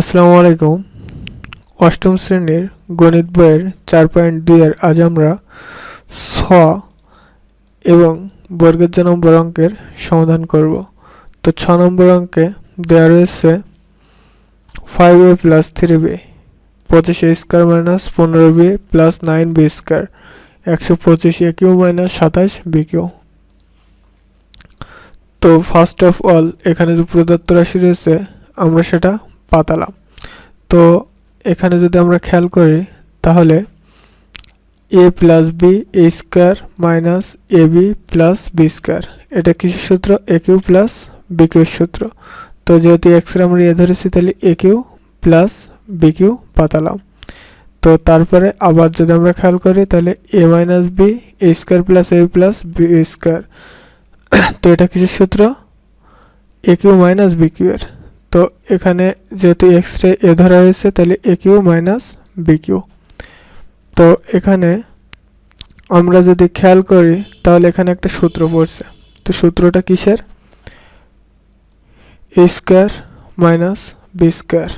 আসসালামু আলাইকুম। অষ্টম শ্রেণির গণিত বইয়ের চার পয়েন্ট দুইয়ের আজ আমরা ছ এবং বর্গের জ নম্বর অঙ্কের সমাধান করব। তো ছ নম্বর অঙ্কে দেওয়া রয়েছে five A plus three B পঁচিশ এ স্কোয়ার মাইনাস পনেরো B plus nine B square একশো পঁচিশ এ কিউ মাইনাস সাতাশ বি কিউ তো ফার্স্ট অফ অল এখানে যে প্রদত্ত রাশি রয়েছে, আমরা সেটা পাতালাম। তো এখানে যদি আমরা খেয়াল করি, তাহলে A plus B A square minus A B plus B square এটা কিসের সূত্র? এ কিউ প্লাস বি কিউর সূত্র। তো যেহেতু এক্সরে আমরা এ ধরেছি, তাহলে A cube plus B cube পাতালাম। তো তারপরে আবার যদি আমরা খেয়াল করি, তাহলে A minus B A square plus A plus B square তো এটা কিসের সূত্র? A cube minus B cube এর তো এখানে যেহেতু এক্স রে এ ধরা হয়েছে, তাহলে A cube minus B cube. তো এখানে আমরা যদি খেয়াল করি, তাহলে এখানে একটা সূত্র পড়ছে। তো সূত্রটা কিসের? A square minus B square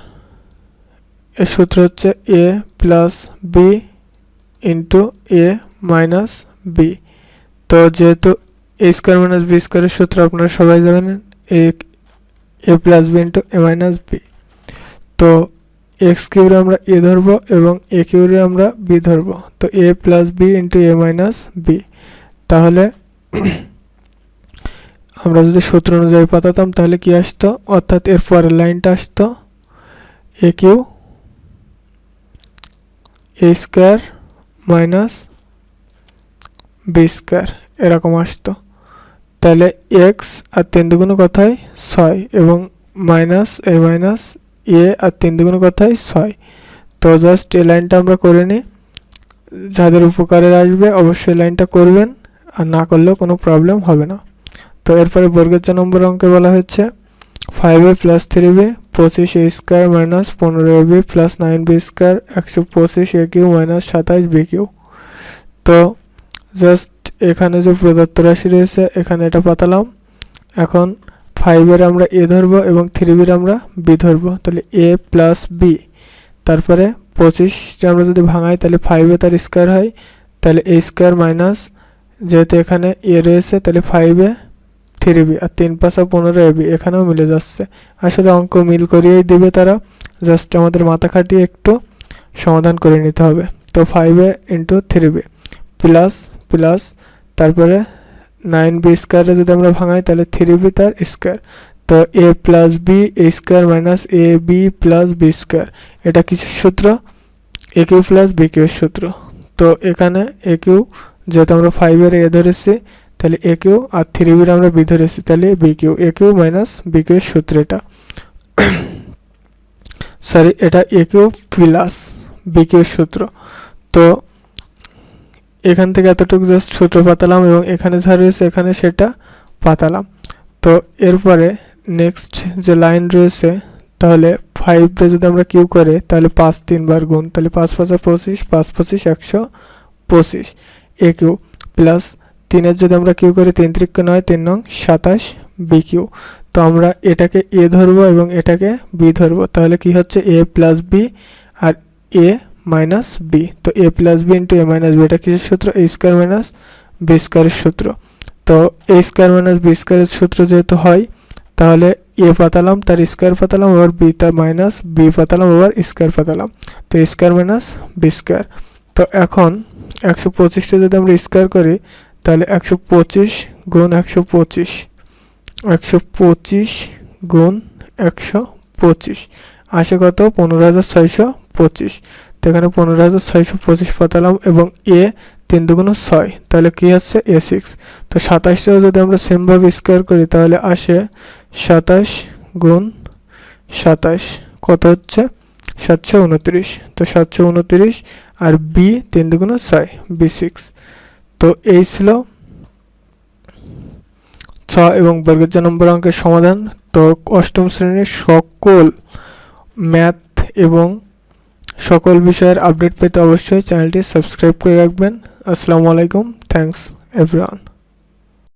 এর সূত্র হচ্ছে A plus B into A minus B তো যেহেতু এ স্কোয়ার মাইনাস বি স্কোয়ারের সূত্র আপনারা সবাই জানেন A plus B into A minus B তো এক্স কিউরে আমরা এ ধরবো এবং এ কিউরে আমরা বি ধরবো। তো A plus B into A minus B তাহলে আমরা যদি সূত্র অনুযায়ী পাতাতাম, তাহলে কি আসতো? অর্থাৎ এর পরের লাইনটা আসতো A cube A square minus B square এরকম আসতো। তাহলে এক্স আর তিন দুগুণ কথায়? ছয়। এবং মাইনাস এ মাইনাস এ আর তিন দুগুণ কথায়? ছয়। তো জাস্ট এই লাইনটা আমরা করে নিই। যাদের উপকারে আসবে অবশ্যই লাইনটা করবেন। আর না করলেও কোনো প্রবলেম হবে না। তো এরপরে বর্গের চ নম্বর অঙ্কে বলা হচ্ছে five A plus three B পঁচিশ এ স্কোয়ার মাইনাস পনেরো A B plus nine B square একশো পঁচিশ এ কিউ মাইনাস সাতাশ বি কিউ তো জাস্ট এখানে যে প্রদত্ত রাশি রয়েছে, এখানে এটা পাতালাম। এখন ফাইভের আমরা এ ধরব এবং থ্রি বির আমরা বি ধরবো। তাহলে এ প্লাস বি তারপরে পঁচিশটা আমরা যদি ভাঙাই, তাহলে ফাইভে তার স্কোয়ার হয়। তাহলে এ স্কোয়ার মাইনাস যেহেতু এখানে এ রয়েছে, তাহলে ফাইভে থ্রি বি আর তিন পাঁচা পনেরো এ বি এখানেও মিলে যাচ্ছে। আসলে অঙ্ক মিল করিয়েই দেবে তারা। জাস্ট আমাদের মাথা খাটিয়ে একটু সমাধান করে নিতে হবে। তো ফাইভে into three B plus plus তারপরে নাইন বি স্কোয়ারে যদি আমরা ভাঙাই, তাহলে থ্রি বি তার স্কোয়ার তো A plus B A square minus A B plus B square এটা কিসের সূত্র? এ কিউ প্লাস বি কিউর সূত্র। তো এখানে এ কিউ যেহেতু আমরা ফাইভের এ ধরেছি, তাহলে এ কিউ আর থ্রি বির আমরা বি ধরেছি, তাহলে B cube A cube minus B কিউর সূত্র এটা। সরি এটা এ কিউ প্লাস বি কিউর সূত্র। তো এখান থেকে এতটুকু জাস্ট সূত্র পাতালাম এবং এখানে যা রয়েছে, এখানে সেটা পাতালাম। তো এরপরে নেক্সট যে লাইন রয়েছে, তাহলে ফাইভে যদি আমরা কিউ করে, তাহলে পাঁচ তিনবার গুণ, তাহলে পাঁচ, পাঁচা পঁচিশ, পাঁচ, পঁচিশ, একশো পঁচিশ। এ কিউ প্লাস তিনের যদি আমরা কিউ করি, তিন ত্রিক্ষ নয়, তিন নং সাতাশ বি কিউ তো আমরা এটাকে এ ধরবো এবং এটাকে বি ধরবো। তাহলে কি হচ্ছে? এ প্লাস বি আর এ মাইনাস বি তো A plus B into A minus B এটা কিসের সূত্র? এ স্কোয়ার মাইনাস বি স্কোয়ারের সূত্র। তো এ স্কোয়ার মাইনাস বি স্কোয়ারের সূত্র যেহেতু হয়, তাহলে এ পাতালাম, তার স্কোয়ার পাতালাম আবার বি তার মাইনাস বি পাতালাম আবার স্কোয়ার পাতালাম। তো স্কোয়ার মাইনাস বি স্কোয়ার তো এখন একশো পঁচিশটা যদি আমরা স্কোয়ার করি, তাহলে একশো পঁচিশ গুণ একশো পঁচিশ। একশো পঁচিশ গুণ একশো পঁচিশ। আসে কত? পনেরো হাজার ছয়শো পঁচিশ। এখানে পনেরো হাজার ছয়শো পঁচিশ পাতালাম এবং এ তিন দুগুণ ছয়, তাহলে কী হচ্ছে? এ সিক্স তো সাতাশটাও যদি আমরা সেমভাবে স্কোয়ার করি, তাহলে আসে সাতাশ গুণ সাতাশ, কত হচ্ছে? সাতশো উনত্রিশ। তো সাতশো উনত্রিশ আর বি তিন দুগুণ ছয় বি সিক্স তো এই ছিল ছ এবং বর্গের জ নম্বর অঙ্কের সমাধান। তো অষ্টম শ্রেণির সকল ম্যাথ এবং সকল বিষয়ের আপডেট পেতে অবশ্যই চ্যানেলটি সাবস্ক্রাইব করে রাখবেন। আসসালামু আলাইকুম। Thanks everyone